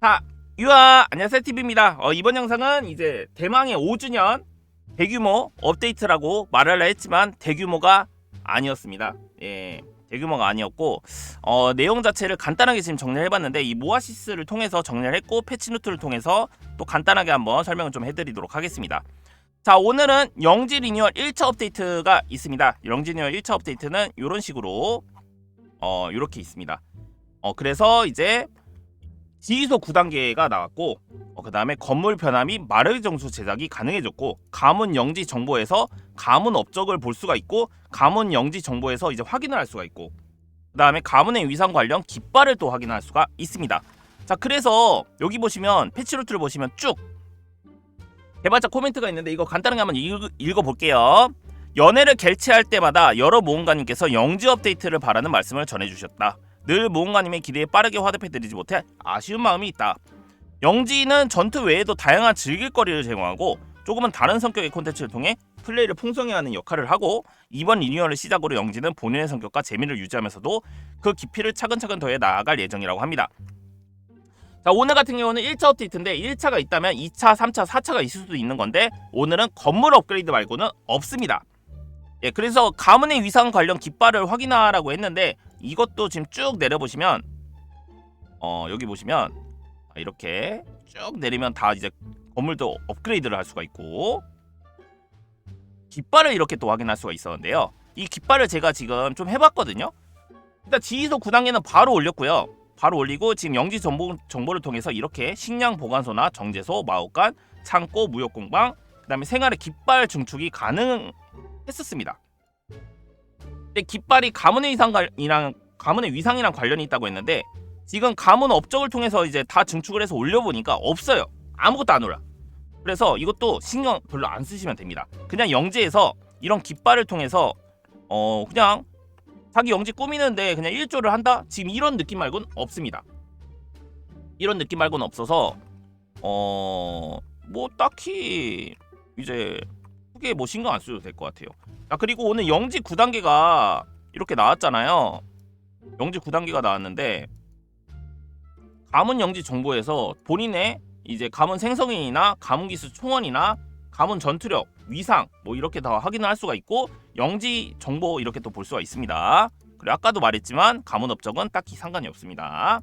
자, 유아 안녕하세요 TV입니다. 어, 이번 영상은 이제 대망의 5주년 대규모 업데이트라고 말하려 했지만 대규모가 아니었습니다. 예, 대규모가 아니었고 어, 내용 자체를 간단하게 지금 정리를 해봤는데 이 모아시스를 통해서 정리를 했고 패치노트를 통해서 또 간단하게 한번 설명을 좀 해드리도록 하겠습니다. 자 오늘은 영지 리뉴얼 1차 업데이트가 있습니다. 영지 리뉴얼 1차 업데이트는 이런 식으로 어 이렇게 있습니다. 어 그래서 이제 지휘소 9단계가 나왔고 어, 그 다음에 건물 및 마르기 정수 제작이 가능해졌고 가문 영지 정보에서 가문 업적을 볼 수가 있고 가문 영지 정보에서 이제 확인을 할 수가 있고 그 다음에 가문의 위상 관련 깃발을 또 확인할 수가 있습니다. 자 그래서 여기 보시면 패치노트를 보시면 쭉 개발자 코멘트가 있는데 이거 간단하게 한번 읽, 읽어볼게요. 연애를 개최할 때마다 여러 모험가님께서 영지 업데이트를 바라는 말씀을 전해주셨다. 늘 모험가님의 기대에 빠르게 화답해드리지 못해 아쉬운 마음이 있다. 영지는 전투 외에도 다양한 즐길거리를 제공하고 조금은 다른 성격의 콘텐츠를 통해 플레이를 풍성히 하는 역할을 하고 이번 리뉴얼을 시작으로 영지는 본인의 성격과 재미를 유지하면서도 그 깊이를 차근차근 더해 나아갈 예정이라고 합니다. 자 오늘 같은 경우는 1차 업데이트인데 1차가 있다면 2차, 3차, 4차가 있을 수도 있는 건데 오늘은 건물 업그레이드 말고는 없습니다. 예, 그래서 가문의 위상 관련 깃발을 확인하라고 했는데 이것도 지금 쭉 내려보시면 어 여기 보시면 이렇게 쭉 내리면 다 이제 건물도 업그레이드를 할 수가 있고 깃발을 이렇게 또 확인할 수가 있었는데요. 이 깃발을 제가 지금 좀 해봤거든요. 일단 지휘소 9단계는 바로 올렸고요. 바로 올리고 지금 영지 정보, 정보를 통해서 이렇게 식량 보관소나 정제소, 마옥관, 창고, 무역공방, 그 다음에 생활의 깃발 증축이 가능했었습니다. 근데 깃발이 가문의 위상이랑 가문의 위상이랑 관련이 있다고 했는데 지금 가문 업적을 통해서 이제 다 증축을 해서 올려보니까 없어요. 아무것도 안 올라. 그래서 이것도 신경 별로 안 쓰시면 됩니다. 그냥 영지에서 이런 깃발을 통해서 어 그냥 자기 영지 꾸미는데 그냥 일조를 한다? 지금 이런 느낌 말고는 없습니다. 이런 느낌 말고는 없어서 어 뭐 딱히 이제 크게 뭐 신경 안 써도 될 것 같아요. 자 그리고 오늘 영지 9단계가 이렇게 나왔잖아요. 영지 9단계가 나왔는데 가문 영지 정보에서 본인의 이제 가문 생성인이나 가문 기술 총원이나 가문 전투력, 위상 뭐 이렇게 다 확인을 할 수가 있고 영지 정보 이렇게 또 볼 수가 있습니다. 그리고 아까도 말했지만 가문 업적은 딱히 상관이 없습니다.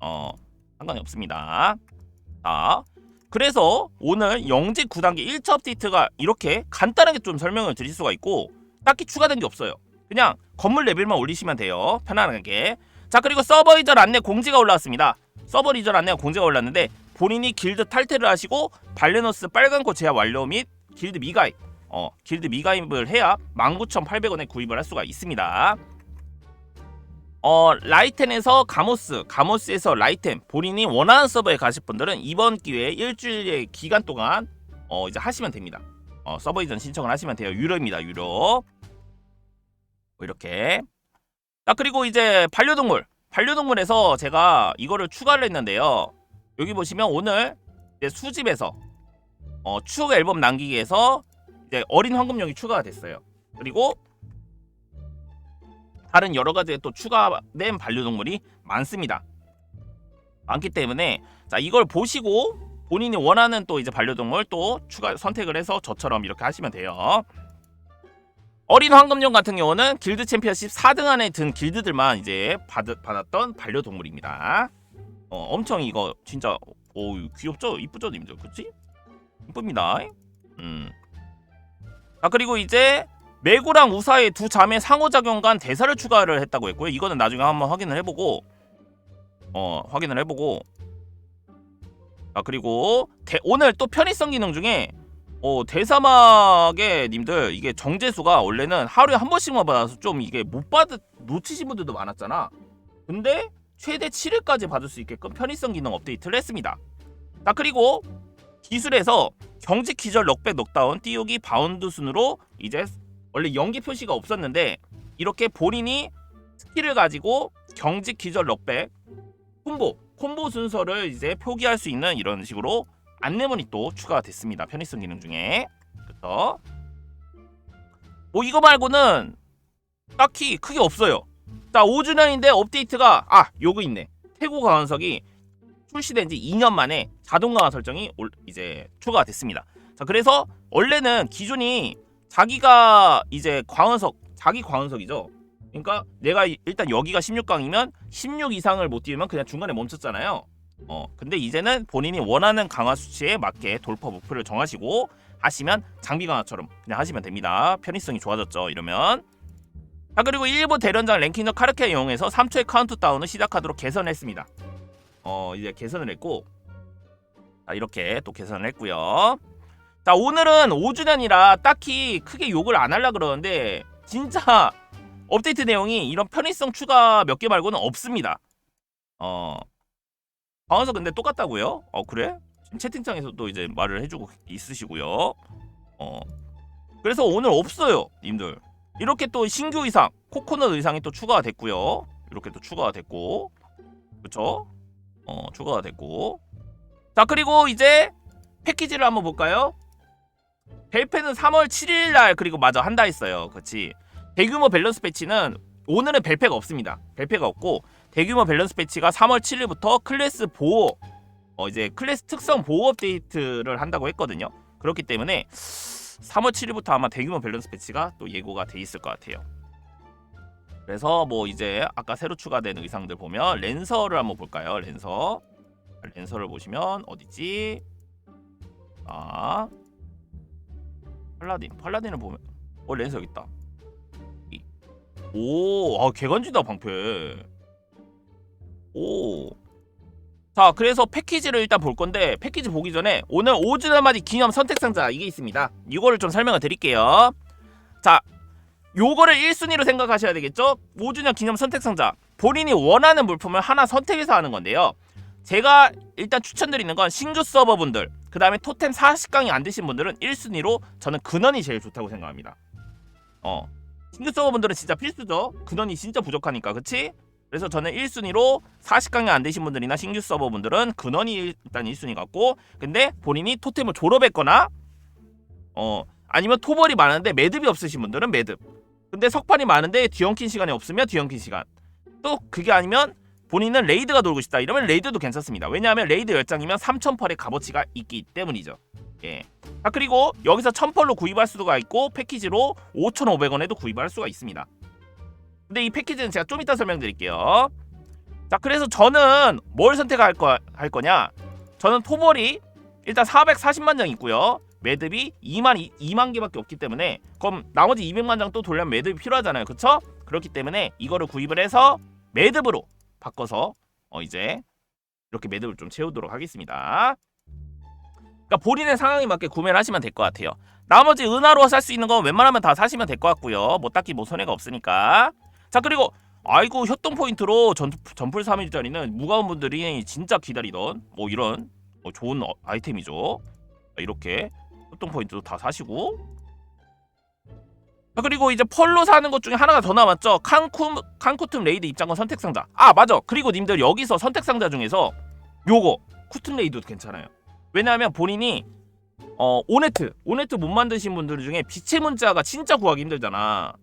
어 상관이 없습니다. 자 그래서 오늘 영지 9단계 1차 업데이트가 이렇게 간단하게 좀 설명을 드릴 수가 있고 딱히 추가된 게 없어요. 그냥 건물 레벨만 올리시면 돼요. 편안하게. 자 그리고 서버 이전 안내 공지가 올라왔습니다. 서버 이전 안내가 공지가 올랐는데 본인이 길드 탈퇴를 하시고 발레너스 빨간꽃 제한 완료 및 길드 미가입 어 길드 미가입을 해야 19,800원에 구입을 할 수가 있습니다. 어 라이텐에서 가모스, 가모스에서 라이텐 본인이 원하는 서버에 가실 분들은 이번 기회에 일주일의 기간 동안 어 이제 하시면 됩니다. 어 서버 이전 신청을 하시면 돼요. 유료입니다. 유료. 뭐 이렇게. 아 그리고 이제 반려동물, 반려동물에서 제가 이거를 추가를 했는데요. 여기 보시면 오늘 이제 수집에서 어 추억 앨범 남기기에서 이제 어린 황금용이 추가가 됐어요. 그리고 다른 여러 가지 또 추가된 반려동물이 많습니다. 많기 때문에 자 이걸 보시고 본인이 원하는 또 이제 반려동물 또 추가 선택을 해서 저처럼 이렇게 하시면 돼요. 어린 황금용 같은 경우는 길드 챔피언십 4등 안에 든 길드들만 이제 받, 받았던 반려동물입니다. 어, 엄청 이거 진짜 오 귀엽죠? 이쁘죠, 님들, 그치? 이쁩니다. 음. 아 그리고 이제 메고랑 우사의 두 자매 상호작용 간 대사를 추가를 했다고 했고요. 이거는 나중에 한번 확인을 해보고 어 확인을 해보고 아 그리고 대, 오늘 또 편의성 기능 중에 어 대사막의 님들 이게 정제수가 원래는 하루에 한 번씩만 받아서 좀 이게 못 받을 놓치신 분들도 많았잖아. 근데 최대 7일까지 받을 수 있게끔 편의성 기능 업데이트를 했습니다. 자 그리고 기술에서 경직 기절 넉백 넉다운 띄우기 바운드 순으로 이제 원래 연기 표시가 없었는데 이렇게 본인이 스킬을 가지고 경직 기절 넉백 콤보 콤보 순서를 이제 표기할 수 있는 이런 식으로 안내문이 또 추가가 됐습니다. 편의성 기능 중에 그래서 뭐 이거 말고는 딱히 크게 없어요. 자 5주년인데 업데이트가 아 요거 있네. 태고 강원석이 출시된 지 2년 만에 자동 강화 설정이 올- 이제 추가가 됐습니다. 자, 그래서 원래는 기준이 자기가 이제 광원석, 자기 광원석이죠. 그러니까 내가 이- 일단 여기가 16강이면 16 이상을 못 뛰면 그냥 중간에 멈췄잖아요. 어, 근데 이제는 본인이 원하는 강화 수치에 맞게 돌파 목표를 정하시고 하시면 장비 강화처럼 그냥 하시면 됩니다. 편의성이 좋아졌죠. 이러면 자 그리고 일부 대련장 랭킹전 카르케 이용해서 3초의 카운트다운을 시작하도록 개선했습니다. 어 이제 개선을 했고 자 이렇게 또 개선을 했고요. 자 오늘은 5주년이라 딱히 크게 욕을 안 하려 그러는데 진짜 업데이트 내용이 이런 편의성 추가 몇 개 말고는 없습니다. 어 방어서 근데 똑같다고요? 어 그래? 채팅창에서도 이제 말을 해주고 있으시고요. 어 그래서 오늘 없어요, 님들. 이렇게 또 신규 의상, 코코넛 의상이 또 추가가 됐고요. 이렇게 또 추가가 됐고, 그렇죠? 어 추가가 됐고. 자 그리고 이제 패키지를 한번 볼까요? 벨페는 3월 7일 날 그리고 마저 한다 했어요. 그렇지. 대규모 밸런스 패치는 오늘은 벨페가 없습니다. 벨페가 없고 대규모 밸런스 패치가 3월 7일부터 클래스 보호 어 이제 클래스 특성 보호 업데이트를 한다고 했거든요. 그렇기 때문에 3월 7일부터 아마 대규모 밸런스 패치가 또 예고가 돼 있을 것 같아요. 그래서 뭐 이제 아까 새로 추가된 의상들 보면 랜서를 한번 볼까요? 랜서 랜서를 보시면 어디지? 아 팔라딘 팔라딘을 보면 어 랜서 여기 있다. 이. 오, 아 개간지다 방패. 오. 자, 그래서 패키지를 일단 볼 건데 패키지 보기 전에 오늘 5주년 맞이 기념 선택 상자 이게 있습니다. 이거를 좀 설명을 드릴게요. 자, 요거를 1순위로 생각하셔야 되겠죠? 5주년 기념 선택 상자. 본인이 원하는 물품을 하나 선택해서 하는 건데요. 제가 일단 추천드리는 건 신규 서버분들, 그 다음에 토템 40강이 안 되신 분들은 1순위로 저는 근원이 제일 좋다고 생각합니다. 어, 신규 서버 분들은 진짜 필수죠. 근원이 진짜 부족하니까, 그치? 그래서 저는 1순위로 40강이 안 되신 분들이나 신규 서버 분들은 근원이 일단 1순위 같고 근데 본인이 토템을 졸업했거나 어 아니면 토벌이 많은데 매듭이 없으신 분들은 매듭 근데 석판이 많은데 뒤엉킨 시간이 없으면 뒤엉킨 시간 또 그게 아니면 본인은 레이드가 돌고 싶다 이러면 레이드도 괜찮습니다 왜냐하면 레이드 10장이면 3000펄의 값어치가 있기 때문이죠 예. 아 그리고 여기서 1000펄로 구입할 수가 있고 패키지로 5,500원에도 구입할 수가 있습니다 근데 이 패키지는 제가 좀 이따 설명드릴게요. 자, 그래서 저는 뭘 선택할 거, 할 거냐? 저는 토벌이 일단 440만 장 있고요. 매듭이 2만 2, 만 개밖에 없기 때문에 그럼 나머지 200만 장 또 돌려면 매듭이 필요하잖아요. 그쵸? 그렇기 때문에 이거를 구입을 해서 매듭으로 바꿔서 어 이제 이렇게 매듭을 좀 채우도록 하겠습니다. 그러니까 본인의 상황에 맞게 구매를 하시면 될 것 같아요. 나머지 은하로 살 수 있는 건 웬만하면 다 사시면 될 것 같고요. 뭐 딱히 뭐 손해가 없으니까. 자 그리고 아이고 협동 포인트로 전, 전풀 3일짜리는 무가운 분들이 진짜 기다리던 뭐 이런 뭐 좋은 어- 아이템이죠. 자, 이렇게 협동 포인트도 다 사시고. 자 그리고 이제 펄로 사는 것 중에 하나가 더 남았죠. 칸쿠 칸쿠툼 레이드 입장권 선택 상자. 아 맞아. 그리고 님들 여기서 선택 상자 중에서 요거 쿠툼 레이드도 괜찮아요. 왜냐하면 본인이 어 오네트 오네트 못 만드신 분들 중에 빛의 문자가 진짜 구하기 힘들잖아.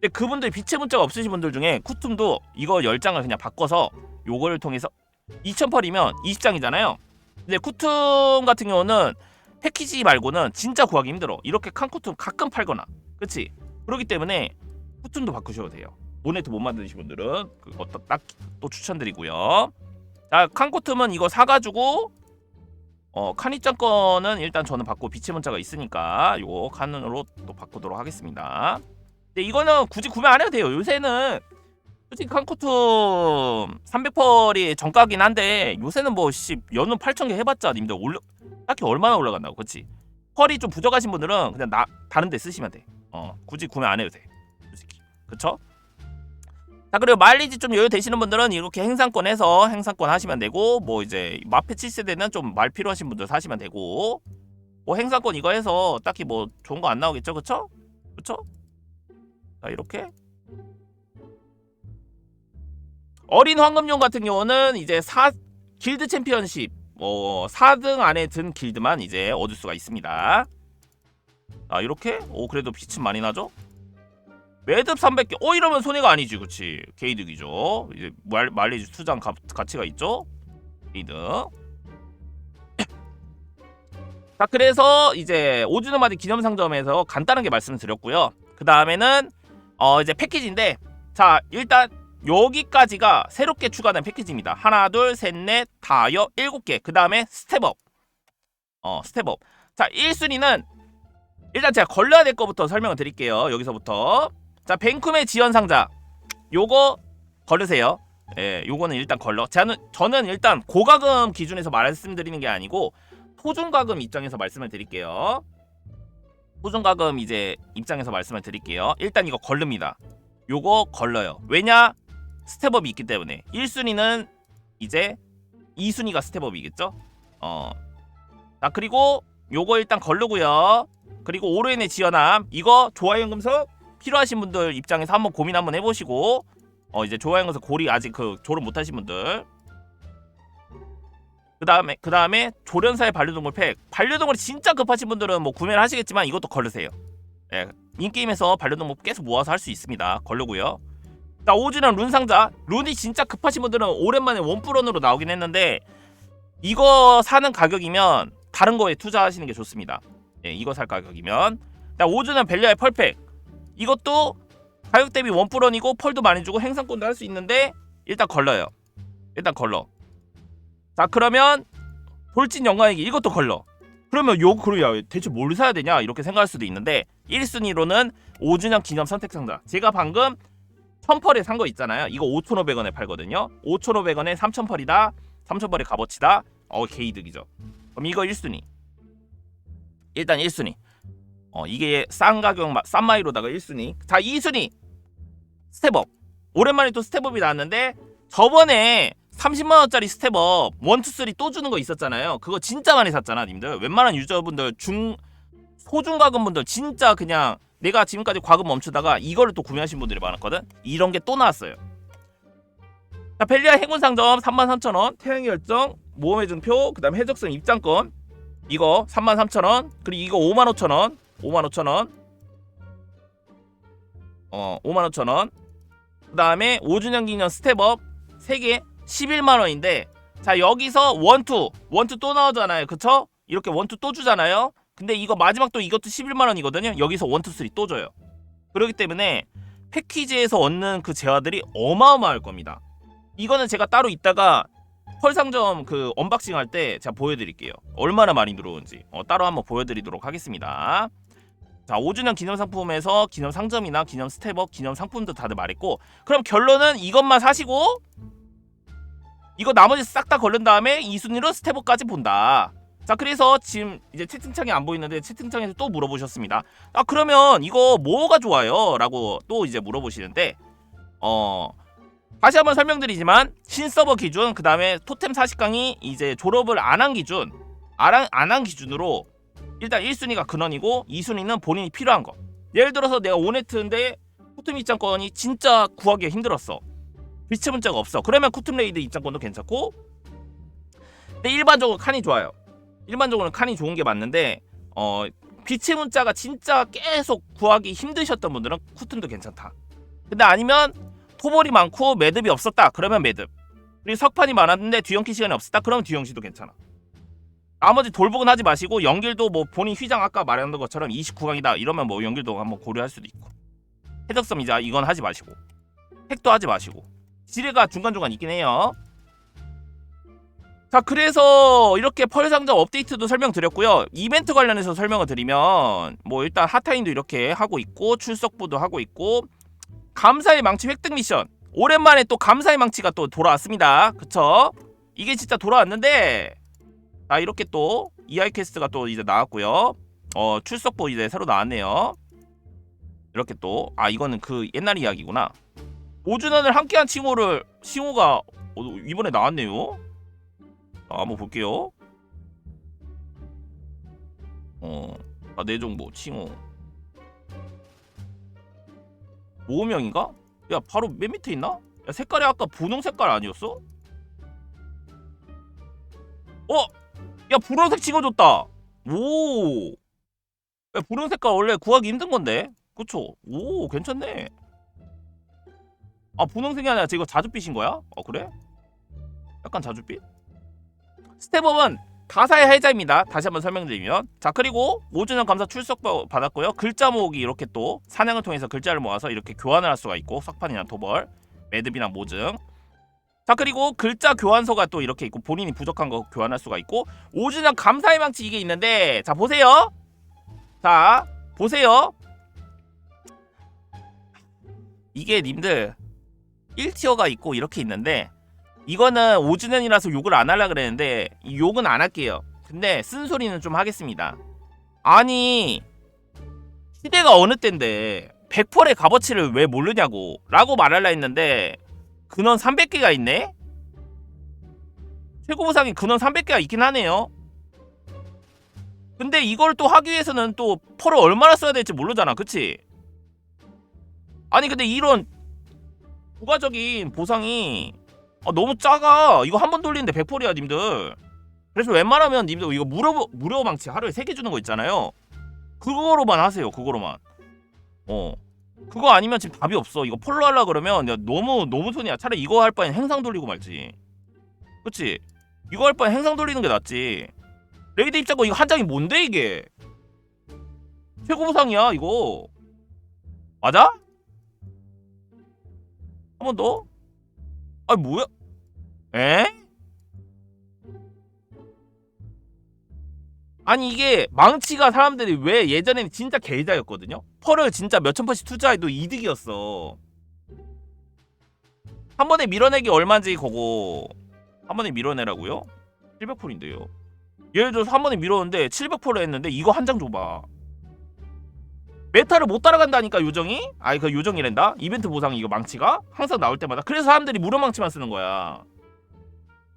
근데 그분들 빛의 문자가 없으신 분들 중에 쿠툼도 이거 10장을 그냥 바꿔서 요거를 통해서 2000펄이면 20장이잖아요. 근데 쿠툼 같은 경우는 패키지 말고는 진짜 구하기 힘들어. 이렇게 칸쿠툼 가끔 팔거나. 그치? 그렇기 때문에 쿠툼도 바꾸셔도 돼요. 모네트 못 만드신 분들은 그것도 딱또 추천드리고요. 자, 칸쿠툼은 이거 사가지고 어칸 입장권은 일단 저는 받고 빛의 문자가 있으니까 요거 칸으로 또 바꾸도록 하겠습니다. 근데 이거는 굳이 구매 안 해도 돼요. 요새는 솔직히 칸코툼 300펄이 정가긴 한데 요새는 뭐씨 연은 8,000개 해봤자 님들 올려 딱히 얼마나 올라간다고 그치? 펄이 좀 부족하신 분들은 그냥 나 다른 데 쓰시면 돼. 어 굳이 구매 안 해도 돼. 솔직히 그쵸? 자 그리고 마일리지 좀 여유 되시는 분들은 이렇게 행상권 해서 행상권 하시면 되고 뭐 이제 마페 7세대는 좀 말 필요하신 분들 사시면 되고 뭐 행상권 이거 해서 딱히 뭐 좋은 거 안 나오겠죠 그쵸? 그쵸? 자 이렇게 어린 황금용 같은 경우는 이제 4 길드 챔피언십 뭐 4등 안에 든 길드만 이제 얻을 수가 있습니다. 아 이렇게? 오 그래도 빛은 많이 나죠? 매듭 300개. 어 이러면 손해가 아니지, 그렇지? 게이득이죠. 이제 말 말리지 투장 가, 가치가 있죠. 게이득. 자 그래서 이제 5주년 맞이 기념상점에서 간단하게 말씀드렸고요. 그 다음에는 어 이제 패키지인데 자 일단 여기까지가 새롭게 추가된 패키지입니다. 하나 둘셋넷 다여 일곱 개. 그 다음에 스텝업. 어 스텝업. 자 1순위는 일단 제가 걸려야 될 거부터 설명을 드릴게요. 여기서부터 자 뱅쿰의 지원 상자 요거 걸으세요. 예, 요거는 일단 걸러. 저는 저는 일단 고가금 기준에서 말씀드리는 게 아니고 토중가금 입장에서 말씀을 드릴게요. 토중가금 이제 입장에서 말씀을 드릴게요. 일단 이거 걸릅니다. 요거 걸러요. 왜냐? 스텝업이 있기 때문에 1순위는 이제 2순위가 스텝업이겠죠? 어. 자, 그리고 요거 일단 걸르고요. 그리고 오르엔의 지연함 이거 좋아요 금속 필요하신 분들 입장에서 한번 고민 한번 해보시고 어 이제 좋아요 금속 고리 아직 그 졸업 못하신 분들 그 다음에 그 다음에 조련사의 반려동물 팩 반려동물이 진짜 급하신 분들은 뭐 구매를 하시겠지만 이것도 걸르세요. 예, 인게임에서 반려동물 계속 모아서 할 수 있습니다. 걸르고요. 자 오즈는 룬 상자 룬이 진짜 급하신 분들은 오랜만에 원뿔원으로 나오긴 했는데 이거 사는 가격이면 다른 거에 투자하시는 게 좋습니다. 예, 이거 살 가격이면 자 오즈는 벨리아의 펄팩 이것도 가격 대비 원뿔원이고 펄도 많이 주고 행상권도 할 수 있는데 일단 걸러요. 일단 걸러. 자 그러면 돌진 영광이기 이것도 걸러. 그러면 요 그래야 대체 뭘 사야 되냐 이렇게 생각할 수도 있는데 1순위로는 5주년 기념 선택 상자. 제가 방금 1000펄에 산 거 있잖아요. 이거 5,500원에 팔거든요. 5,500원에 3,000펄이다. 3,000펄의 값어치다. 어 개이득이죠. 그럼 이거 1순위. 일단 1순위. 어 이게 싼 가격 마- 싼 마이로다가 1순위. 자 2순위. 스텝업. 오랜만에 또 스텝업이 나왔는데 저번에 30만 원짜리 스텝업 1, 2, 3또 주는 거 있었잖아요. 그거 진짜 많이 샀잖아, 님들. 웬만한 유저분들 중 소중 가금 분들 진짜 그냥 내가 지금까지 과금 멈추다가 이거를 또 구매하신 분들이 많았거든. 이런 게 또 나왔어요. 자, 벨리아 행운 상점 33,000원, 태양의 열정, 모험의 증표, 그다음 해적성 입장권 이거 33,000원, 그리고 이거 55,000원, 55,000원. 어, 55,000원. 그 다음에 5주년 기념 스텝업 3개 11만 원인데 자, 여기서 원투, 원투 또 나오잖아요. 그쵸? 이렇게 원투 또 주잖아요. 근데 이거 마지막 또 이것도 11만 원이거든요. 여기서 원투 쓰리 또 줘요. 그렇기 때문에 패키지에서 얻는 그 재화들이 어마어마할 겁니다. 이거는 제가 따로 이따가 펄상점 그 언박싱 할 때 제가 보여드릴게요. 얼마나 많이 들어오는지 어, 따로 한번 보여드리도록 하겠습니다. 자 5주년 기념 상품에서 기념 상점이나 기념 스텝업, 기념 상품도 다들 말했고 그럼 결론은 이것만 사시고 이거 나머지 싹 다 걸른 다음에 이 순위로 스텝업까지 본다. 자 그래서 지금 이제 채팅창이 안 보이는데 채팅창에서 또 물어보셨습니다. 아 그러면 이거 뭐가 좋아요? 라고 또 이제 물어보시는데 어 다시 한번 설명드리지만 신서버 기준 그 다음에 토템 40강이 이제 졸업을 안 한 기준 안한 기준으로 일단 1순위가 근원이고 2순위는 본인이 필요한 거. 예를 들어서 내가 오네트인데 토템 입장권이 진짜 구하기가 힘들었어. 빛의 문자가 없어. 그러면 쿠툼 레이드 입장권도 괜찮고. 근데 일반적으로 칸이 좋아요. 일반적으로는 칸이 좋은 게 맞는데 어 빛의 문자가 진짜 계속 구하기 힘드셨던 분들은 쿠튼도 괜찮다. 근데 아니면 토벌이 많고 매듭이 없었다. 그러면 매듭. 그리고 석판이 많았는데 뒤엉키 시간이 없었다. 그러면 뒤엉시도 괜찮아. 나머지 돌복은 하지 마시고 연길도 뭐 본인 휘장 아까 말한 것처럼 29강이다 이러면 뭐 연길도 한번 고려할 수도 있고 해적섬 이자 이건 하지 마시고 핵도 하지 마시고 지뢰가 중간중간 있긴 해요. 자 그래서 이렇게 펄 상점 업데이트도 설명드렸고요 이벤트 관련해서 설명을 드리면 뭐 일단 핫타임도 이렇게 하고 있고 출석부도 하고 있고 감사의 망치 획득 미션. 오랜만에 또 감사의 망치가 또 돌아왔습니다. 그쵸? 이게 진짜 돌아왔는데 아 이렇게 또 EI 퀘스트가 또 이제 나왔고요. 어 출석부 이제 새로 나왔네요. 이렇게 또 아 이거는 그 옛날 이야기구나. 5주년을 함께한 칭호를 칭호가 어, 이번에 나왔네요. 자, 한번 볼게요. 어, 아, 내 정보 칭호. 모명인가? 야, 바로 맨 밑에 있나? 야, 색깔이 아까 분홍 색깔 아니었어? 어, 야, 분홍색 칭호줬다. 오, 야, 분홍 색깔 원래 구하기 힘든 건데, 그쵸? 오, 괜찮네. 아, 분홍색이 아니라 지금 자주빛인 거야? 어, 그래? 약간 자주빛? 스텝업은 다사의 해자입니다. 다시 한번 설명드리면 자 그리고 5주년 감사 출석 받았고요. 글자 모으기 이렇게 또 사냥을 통해서 글자를 모아서 이렇게 교환을 할 수가 있고 석판이나 도벌, 매듭이나 모증 자 그리고 글자 교환서가 또 이렇게 있고 본인이 부족한 거 교환할 수가 있고 5주년 감사의 망치 이게 있는데 자 보세요 자 보세요 이게 님들 1티어가 있고 이렇게 있는데 이거는 5주년이라서 욕을 안 하려 그랬는데 이 욕은 안 할게요 근데 쓴소리는 좀 하겠습니다 아니 시대가 어느 때인데 100펄의 값어치를 왜 모르냐고 라고 말하려 했는데 근원 300개가 있네? 최고 보상이 근원 300개가 있긴 하네요. 근데 이걸 또 하기 위해서는 또 펄을 얼마나 써야 될지 모르잖아. 그치? 아니 근데 이런 부가적인 보상이 아, 너무 작아. 이거 한 번 돌리는데 100펄이야 님들. 그래서 웬만하면 님들 이거 무료 무료 망치 하루에 3개 주는 거 있잖아요. 그거로만 하세요. 그거로만. 어. 그거 아니면 지금 답이 없어. 이거 폴로 하려 그러면 야, 너무 너무 손이야. 차라리 이거 할 바엔 행상 돌리고 말지. 그치? 이거 할 바엔 행상 돌리는 게 낫지. 레이드 입장권 이거 한 장이 뭔데 이게? 최고 보상이야 이거. 맞아? 한 번 더? 아니 뭐야? 에? 아니 이게 망치가 사람들이 왜 예전에는 진짜 개이자였거든요. 펄을 진짜 몇천 펀씩 투자해도 이득이었어. 한 번에 밀어내기 얼마인지 거고 한 번에 밀어내라고요? 700폴인데요. 예를 들어서 한 번에 밀었는데 700폴을 했는데 이거 한 장 줘봐. 메타를 못 따라간다니까 요정이? 아이 그 요정이란다? 이벤트 보상 이거 망치가 항상 나올 때마다 그래서 사람들이 무료 망치만 쓰는 거야.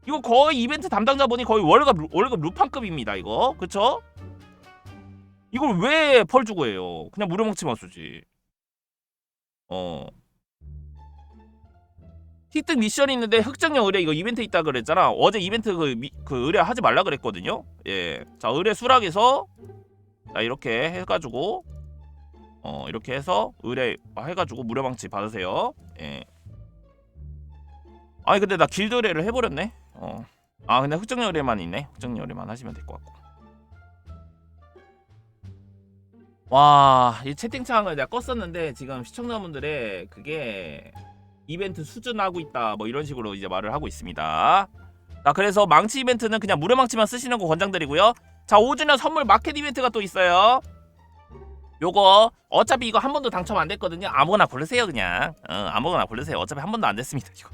이거 거의 이벤트 담당자 분이 거의 월급 루- 월급 루팡급입니다 이거 그쵸? 이걸 왜 펄 주고 해요? 그냥 무료 망치만 쓰지. 어. 히트 미션이 있는데 흑정령 의뢰 이거 이벤트 있다 그랬잖아. 어제 이벤트 그, 미, 그 의뢰 하지 말라 그랬거든요. 예. 자 의뢰 수락에서 자 이렇게 해가지고 어 이렇게 해서 의뢰 해가지고 무료 망치 받으세요. 예. 아니 근데 나 길드 의뢰를 해버렸네. 어. 아 근데 흑정령 의뢰만 있네. 흑정령 의뢰만 하시면 될 것 같고. 와, 이 채팅창을 내가 껐었는데 지금 시청자분들의 그게 이벤트 수준하고 있다 뭐 이런 식으로 이제 말을 하고 있습니다. 자, 그래서 망치 이벤트는 그냥 무료 망치만 쓰시는 거 권장드리고요. 자, 5주년 선물 마켓 이벤트가 또 있어요. 요거 어차피 이거 한 번도 당첨 안 됐거든요. 아무거나 고르세요 그냥. 어, 아무거나 고르세요. 어차피 한 번도 안 됐습니다 이거.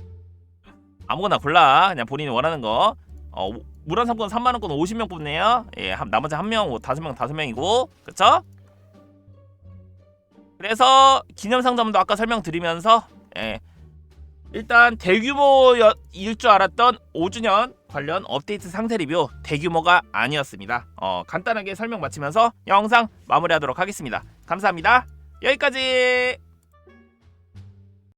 아무거나 골라. 그냥 본인이 원하는 거. 어, 무한 상권 3만 원권 50명 뽑네요. 예, 한, 나머지 한 명, 다섯 명, 다섯 명이고, 그쵸? 그래서 기념 상점도 아까 설명드리면서 예, 일단 대규모일 줄 알았던 5주년 관련 업데이트 상태 리뷰 대규모가 아니었습니다. 어, 간단하게 설명 마치면서 영상 마무리하도록 하겠습니다. 감사합니다. 여기까지.